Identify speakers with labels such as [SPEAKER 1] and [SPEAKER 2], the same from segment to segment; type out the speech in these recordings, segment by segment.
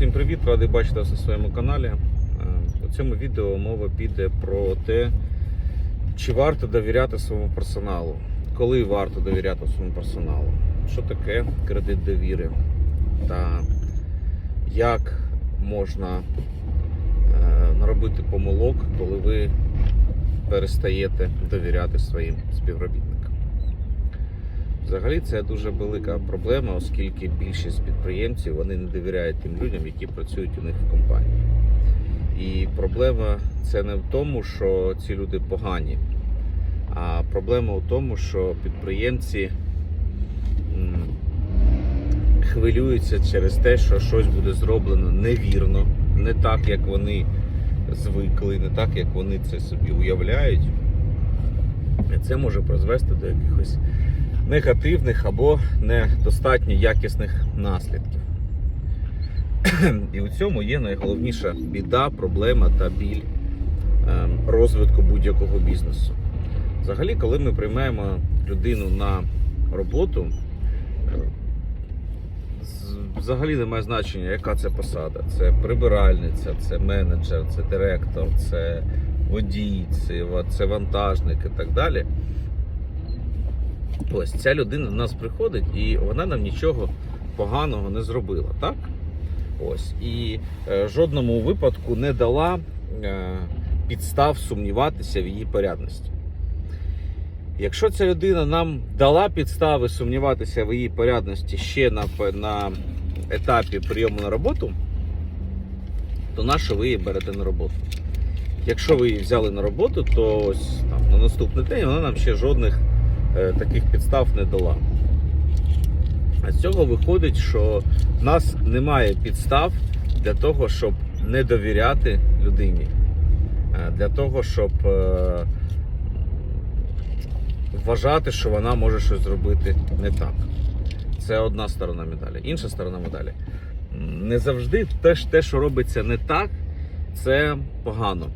[SPEAKER 1] Всім привіт, радий бачити вас на своєму каналі. Е, У цьому відео мова піде про те, чи варто довіряти своєму персоналу, коли варто довіряти своєму персоналу, що таке кредит довіри та як можна е, наробити помилок, коли ви перестаєте довіряти своїм співробітникам. Взагалі це дуже велика проблема, оскільки більшість підприємців вони не довіряють тим людям, які працюють у них в компанії. І проблема це не в тому, що ці люди погані, а проблема в тому, що підприємці хвилюються через те, що щось буде зроблено невірно, не так, як вони звикли, не так, як вони це собі уявляють. Це може призвести до якихось негативних або недостатньо якісних наслідків. І у цьому є найголовніша біда, проблема та біль ем, розвитку будь-якого бізнесу. Взагалі, коли ми приймаємо людину на роботу, е, з- взагалі немає значення, яка це посада. Це прибиральниця, це менеджер, це директор, це водій, це вантажник і так далі. Ось ця людина до нас приходить і вона нам нічого поганого не зробила, так? Ось. І е, жодному випадку не дала е, підстав сумніватися в її порядності. Якщо ця людина нам дала підстави сумніватися в її порядності ще на, на етапі прийому на роботу, то на що ви її берете на роботу? Якщо ви її взяли на роботу, то ось там, на наступний день вона нам ще жодних таких підстав не дала. А з цього виходить, що в нас немає підстав для того, щоб не довіряти людині, Е, для того, щоб е, вважати, що вона може щось зробити не так. Це одна сторона медалі. Інша сторона медалі. Не завжди те, що робиться не так, це погано.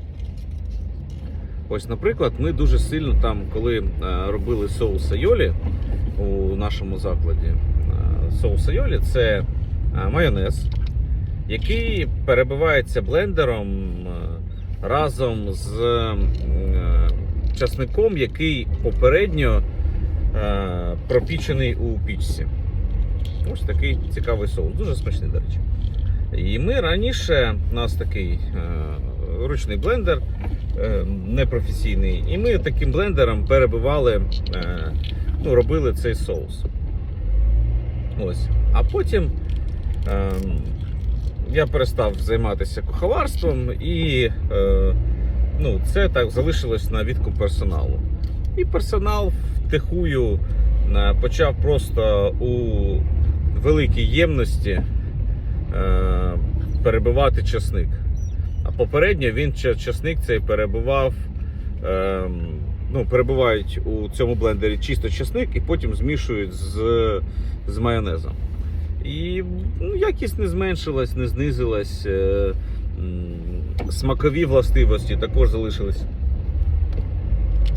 [SPEAKER 1] Ось, наприклад, ми дуже сильно там, коли е, робили соус айолі у нашому закладі, е, соус айолі це е, майонез, який перебивається блендером разом з часником, який попередньо пропічений у пічці. Ось такий цікавий соус, дуже смачний, до речі. І ми раніше у нас такий ручний блендер непрофесійний, і ми таким блендером перебивали, е, ну, робили цей соус. Ось. А потім е, я перестав займатися куховарством, і е, ну, це так залишилось на відкуп персоналу. І персонал втихую е, почав просто у великій ємності е, перебивати часник. Попередньо він часник цей перебивав, е, ну, перебувають у цьому блендері чисто часник і потім змішують з, з майонезом. І ну, якість не зменшилась, не знизилась. Е, смакові властивості також залишились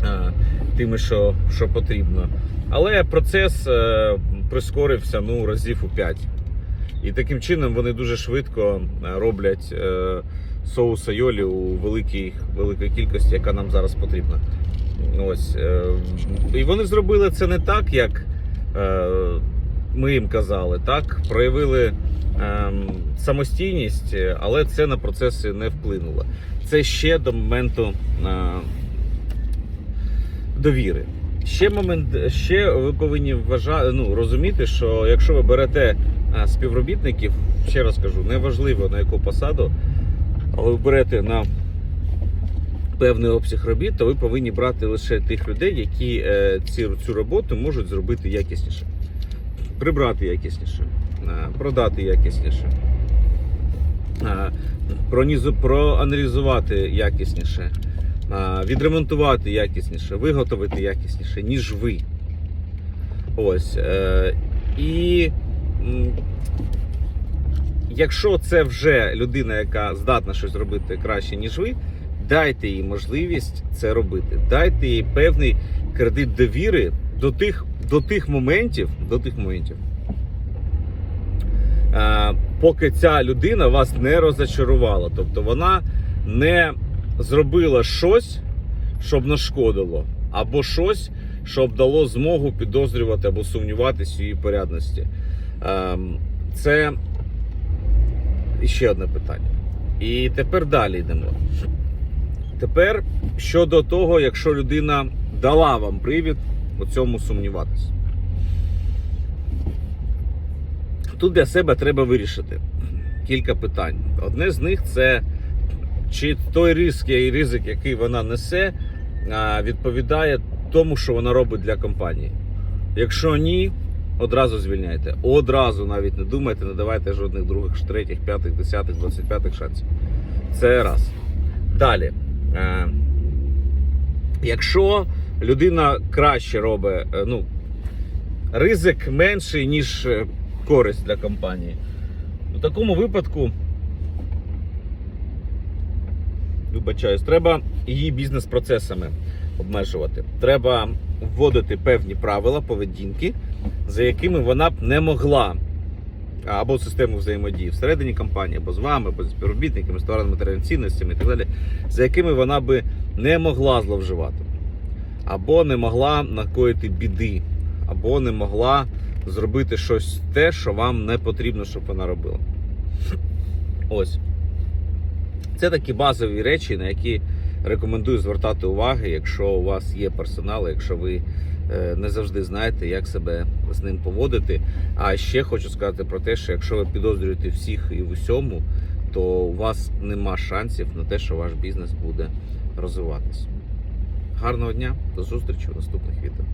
[SPEAKER 1] е, тими, що, що потрібно. Але процес е, прискорився ну, разів у 5. І таким чином вони дуже швидко роблять соус айолі у великій, великій кількості, яка нам зараз потрібна. Ось. е, І вони зробили це не так, як е, ми їм казали, так? Проявили ем, самостійність, але це на процеси не вплинуло. Це ще до моменту е, довіри. Ще момент, ще ви повинні вважати, ну, розуміти, що якщо ви берете співробітників, ще раз кажу, неважливо на яку посаду, але ви берете на певний обсяг робіт, то ви повинні брати лише тих людей, які е, ці, цю роботу можуть зробити якісніше, прибрати якісніше, е, продати якісніше, е, проаналізувати якісніше, відремонтувати якісніше, виготовити якісніше, ніж ви. Ось. І якщо це вже людина, яка здатна щось робити краще, ніж ви, дайте їй можливість це робити. Дайте їй певний кредит довіри до тих, до тих моментів, до тих моментів, е, е, поки ця людина вас не розочарувала. Тобто вона не зробила щось, щоб нашкодило, або щось, щоб дало змогу підозрювати або сумніватися в її порядності. Ем, Це ще одне питання. І тепер далі йдемо. Тепер щодо того, якщо людина дала вам привід у цьому сумніватися. Тут для себе треба вирішити кілька питань. Одне з них це чи той ризик, і ризик, який вона несе, відповідає тому, що вона робить для компанії. Якщо ні, одразу звільняйте. Одразу навіть не думайте, не давайте жодних других, третіх, п'ятих, десятих, двадцять п'ятих шансів. Це раз. Далі. Е, якщо людина краще робить, е, ну, ризик менший, ніж е, користь для компанії. У такому випадку, вибачаюсь, треба її бізнес-процесами обмежувати. Треба вводити певні правила поведінки, за якими вона б не могла або систему взаємодії всередині компанії, або з вами, або з співробітниками, з товарними матеріальними цінностями і так далі, за якими вона би не могла зловживати, або не могла накоїти біди, або не могла зробити щось те, що вам не потрібно, щоб вона робила. Ось. Це такі базові речі, на які рекомендую звертати увагу, якщо у вас є персонал, якщо ви е, не завжди знаєте, як себе з ним поводити. А ще хочу сказати про те, що якщо ви підозрюєте всіх і в усьому, то у вас нема шансів на те, що ваш бізнес буде розвиватися. Гарного дня, до зустрічі в наступних відео.